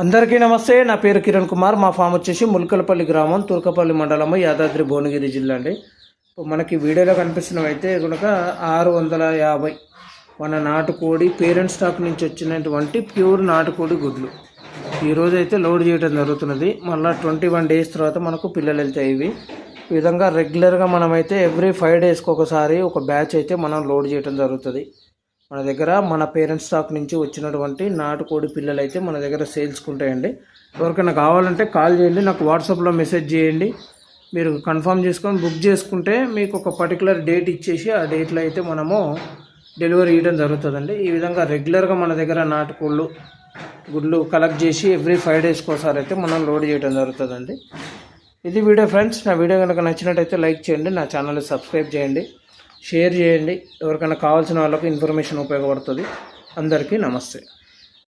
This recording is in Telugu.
అందరికీ నమస్తే. నా పేరు కిరణ్ కుమార్. మా ఫామ్ వచ్చేసి ముల్కలపల్లి గ్రామం తుర్కపల్లి మండలము యాదాద్రి భువనగిరి జిల్లా అండి. మనకి వీడియోలో కనిపిస్తున్నవి అయితే కనుక ఆరు వందల యాభై మన నాటుకోడి పేరెంట్ స్టాక్ నుంచి వచ్చినటువంటి ప్యూర్ నాటుకోడి గుడ్లు. ఈరోజు అయితే లోడ్ చేయడం జరుగుతున్నది. మళ్ళీ ట్వంటీ వన్ డేస్ తర్వాత మనకు పిల్లలు వెళ్తాయి ఇవి. ఈ విధంగా రెగ్యులర్గా మనమైతే ఎవ్రీ ఫైవ్ డేస్కి ఒకసారి ఒక బ్యాచ్ అయితే మనం లోడ్ చేయడం జరుగుతుంది. మన దగ్గర మన పేరెంట్స్ స్టాక్ నుంచి వచ్చినటువంటి నాటుకోడి పిల్లలు అయితే మన దగ్గర సేల్స్కి ఉంటాయండి. ఎవరికైనా కావాలంటే కాల్ చేయండి నాకు వాట్సాప్లో మెసేజ్ చేయండి. మీరు కన్ఫర్మ్ చేసుకొని బుక్ చేసుకుంటే మీకు ఒక పర్టికులర్ డేట్ ఇచ్చేసి ఆ డేట్లో అయితే మనము డెలివరీ ఇవ్వడం జరుగుతుందండి. ఈ విధంగా రెగ్యులర్గా మన దగ్గర నాటుకోళ్ళు గుడ్లు కలెక్ట్ చేసి ఎవ్రీ ఫైవ్ డేస్కి ఒకసారి అయితే మనం లోడ్ చేయడం జరుగుతుందండి. ఇది వీడియో ఫ్రెండ్స్ నా వీడియో కనుక నచ్చినట్టయితే లైక్ చేయండి నా ఛానల్ని సబ్స్క్రైబ్ చేయండి. షేర్ చేయండి. ఎవరికైనా కావాల్సిన వాళ్ళకి ఇన్ఫర్మేషన్ ఉపయోగపడుతుంది. అందరికీ నమస్తే.